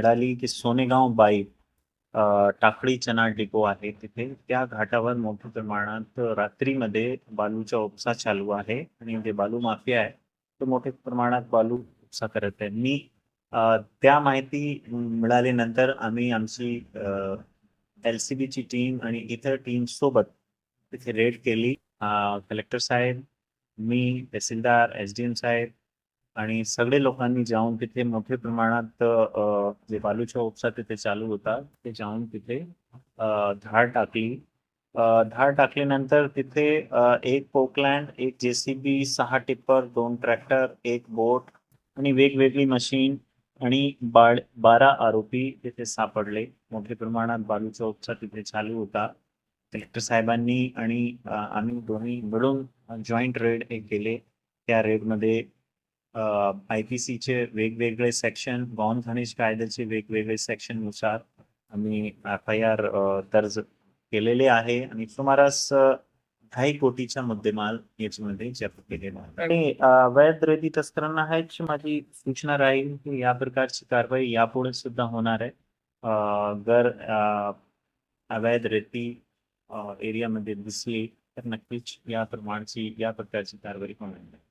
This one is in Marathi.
मिळाली की सोनेगाव बाई टाकळी चना डिपो आहे तिथे. त्या घाटावर मोठ्या प्रमाणात रात्रीमध्ये बालूचा उपसा चालू आहे आणि जे बालू माफिया आहे तो मोठ्या प्रमाणात बालू उपसा करत आहे. मी त्या माहिती मिळाल्यानंतर आम्ही आमची एल सी बीची टीम आणि इतर टीम सोबत तिथे रेड केली. कलेक्टर साहेब मी तहसीलदार एस डी एम साहेब आणि सगळे लोकांनी जाऊन तिथे मोठ्या प्रमाणात जे बालूचा उपसा तिथे चालू होता ते जाऊन तिथे धाड टाकली. धाड टाकल्यानंतर तिथे एक पोकलँड एक जेसीबी सहा टिप्पर दोन ट्रॅक्टर एक बोट आणि वेगवेगळी मशीन आणि बाळ बारा आरोपी तिथे सापडले. मोठ्या प्रमाणात बालूचा उपसा तिथे चालू होता. कलेक्टर साहेबांनी आणि आम्ही दोन्ही मिळून जॉईंट रेड हे केले. त्या रेडमध्ये आय पी सीचे वेगवेगळे सेक्शन गौण खनिज कायद्याचे वेगवेगळे सेक्शननुसार आम्ही एफ आय आर दर्ज केलेले आहे आणि सुमारास ढाई कोटीचा मुद्देमाल याच्यामध्ये जप्त केलेला आहे. आणि अ, अवैध रेती तस्करांना ह्याची माझी सूचना राहील की या प्रकारची कारवाई यापुढे सुद्धा होणार आहे. जर अवैध रेती एरियामध्ये दिसली तर नक्कीच या प्रमाणची या प्रकारची कारवाई होणार आहे.